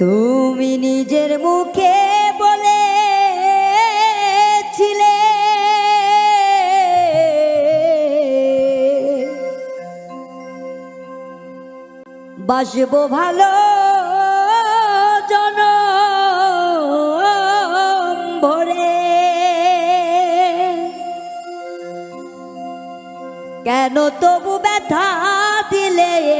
তুমি নিজের মুখে বলেছিলে। বাসব ভালো জন ভরে। কেন তবু ব্যথা দিলে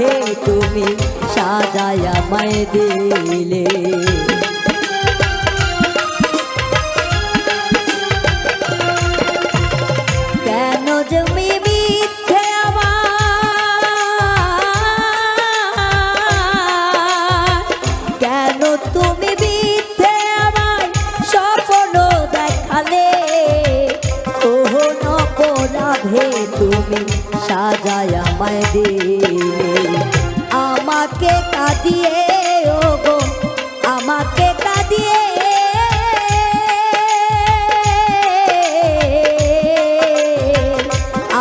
অপরাধে তুমি সাজায় আমায় দিলে। অপরাধে তুমি সাজায় আমায় দিলে। আমাকে কাঁদিয়ে ও গো আমাকে কাঁদিয়ে।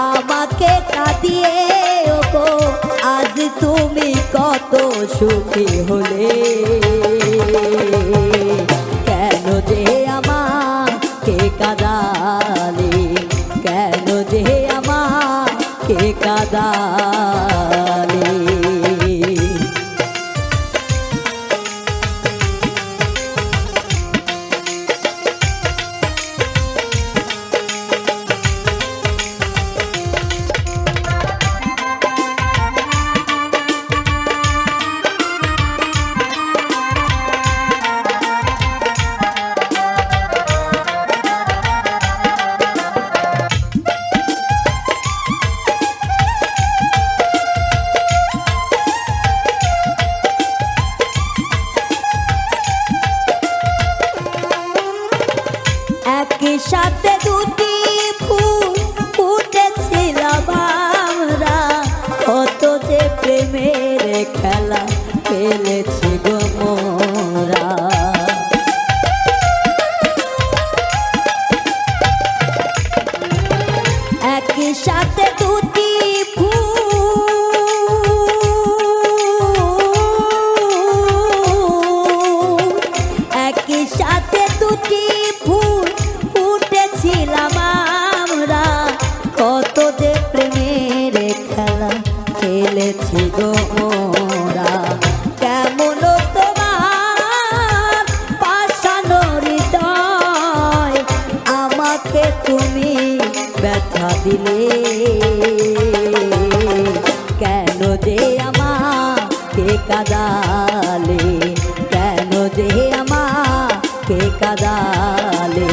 আমাকে কাঁদিয়ে ও গো আজ তুমি কত সুখী হলে। একই সাথে দুটি ফুল ফুটেছিলাম আমরা। কত যে প্রেমের খেলা খেলেছি গো মোরা। একই সাথে দুটি মিলেছি গো মোরা, কেমন তোমার পাশানোর দয় আমাকে তুমি ব্যথা দিলে। কেন যে আমাকে কাদালে? কেন যে আমাকে কাদালে?